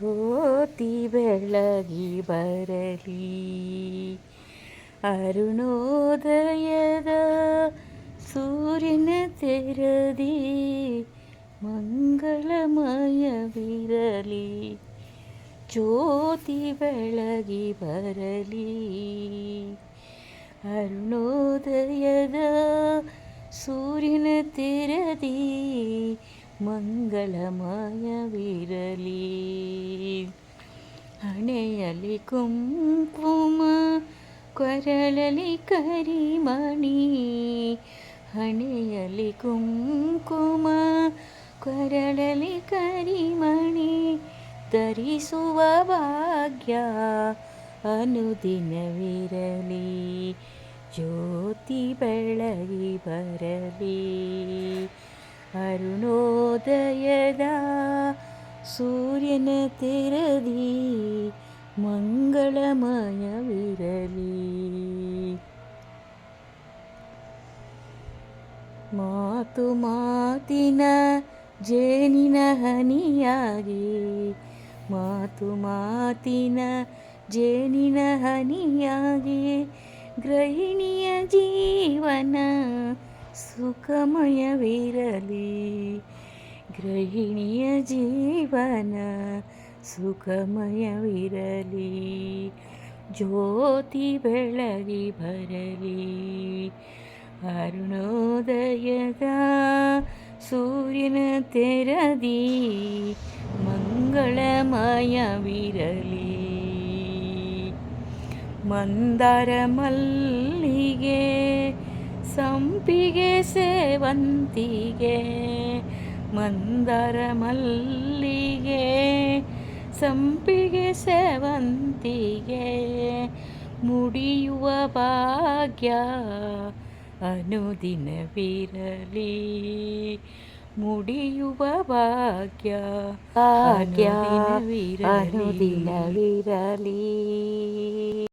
ജ്യോതി ಬೆಳಗಿ ಬರಲಿ ಅರುಣೋದಯದ ಸೂರ್ಯನ ತೆರದಿ ಮಂಗಳಮಯವಿರಲಿ ಜ್ಯೋತಿ ಬೆಳಗಿ ಬರಲಿ ಅರುಣೋದಯದ ಸೂರ್ಯನ ತೆರದಿ മംഗളമായ വിരലി അണയലി കുംകുമ കൊരളി കരിമണി അണയലി കുംകുമ കൊരളി കരിമണി ധരിസുവ ഭാഗ്യ അനുദിന വിരലി ജ്യോതി വെളകി വരലീ അരുണോദയദാ സൂര്യന് തിരതി മംഗളമയ വിരലി ಮಾತು ಮಾತಿನ ಜೇನಿನ ಹನಿಯಾಗಿ ಮಾತು ಮಾತಿನ ಜೇನಿನ ಹನಿಯಾಗಿ ಗೃಹಿಣಿಯ ಜೀವನ ಸುಖಮಯವಿರಲಿ ಗೃಹಿಣಿಯ ಜೀವನ ಸುಖಮಯವಿರಲಿ ಜ್ಯೋತಿ ಬೆಳಗಿ ಬರಲಿ ಅರುಣೋದಯದ ಸೂರ್ಯನ ತೆರದಿ ಮಂಗಳಮಯವಿರಲಿ ಮಂದಾರ ಮಲ್ಲಿಗೆ ಸಂಪಿಗೆ ಸೇವಂತಿಗೆ ಮಂದರ ಮಲ್ಲಿಗೆ ಸಂಪಿಗೆ ಸೇವಂತಿಗೆ ಮುಡಿಯುವ ಭಾಗ್ಯ ಅನುದಿನವಿರಲಿ ಮುಡಿಯುವ ಭಾಗ್ಯ ಭಾಗ್ಯ ಅನುದಿನವಿರಲಿ